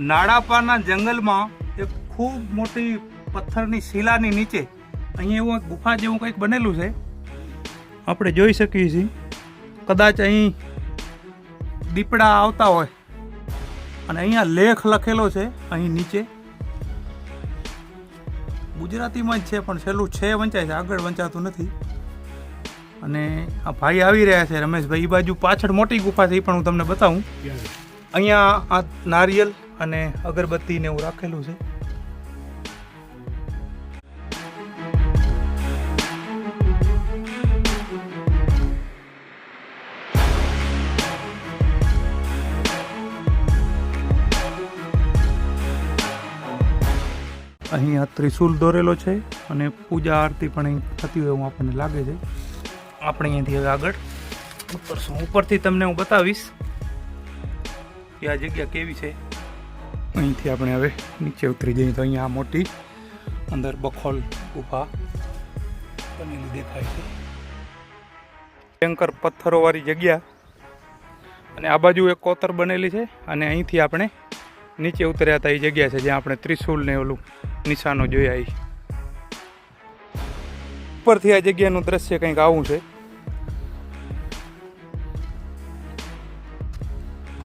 નાડાપાના જંગલમાં એક ખૂબ મોટી પથ્થરની શિલાની નીચે અહીંયા એવું એક ગુફા જેવું કંઈક બનેલું છે. આપણે જોઈ શકીએ છીએ. કદાચ અહીં દીપડા આવતા હોય. અને અહીંયા લેખ લખેલો છે અહીં નીચે. ગુજરાતીમાં જ છે પણ છેલ્લું છે વંચાય છે આગળ વંચાતું નથી. અને આ ભાઈ આવી રહ્યા છે રમેશભાઈ. એ બાજુ પાછળ મોટી ગુફા છે એ પણ હું તમને બતાવું. અહીંયા આ નારિયેલ અને અગરબત્તી ને એવું રાખેલું છે. અહીં આ ત્રિશુલ દોરેલો છે અને પૂજા આરતી પણ અહીં થતી હોય એવું આપણને લાગે છે. આપણે અહીંયાથી હવે આગળ ઉતરશું ઉપરથી તમને હું બતાવીશ કે આ જગ્યા કેવી છે. અહીંથી આપણે હવે નીચે ઉતરી જઈએ તો અહીંયા મોટી અંદર બખોલ ગુફા બનેલી દેખાય છે. ભયંકર પથ્થરોવાળી જગ્યા. અને આ બાજુ એક કોતર બનેલી છે અને અહીંથી આપણે નીચે ઉતર્યા હતા એ જગ્યા છે જ્યાં આપણે ત્રિશુલ ને ઓલું નિશાનો જોયા ઉપરથી આ જગ્યાનું દ્રશ્ય કંઈક આવું છે.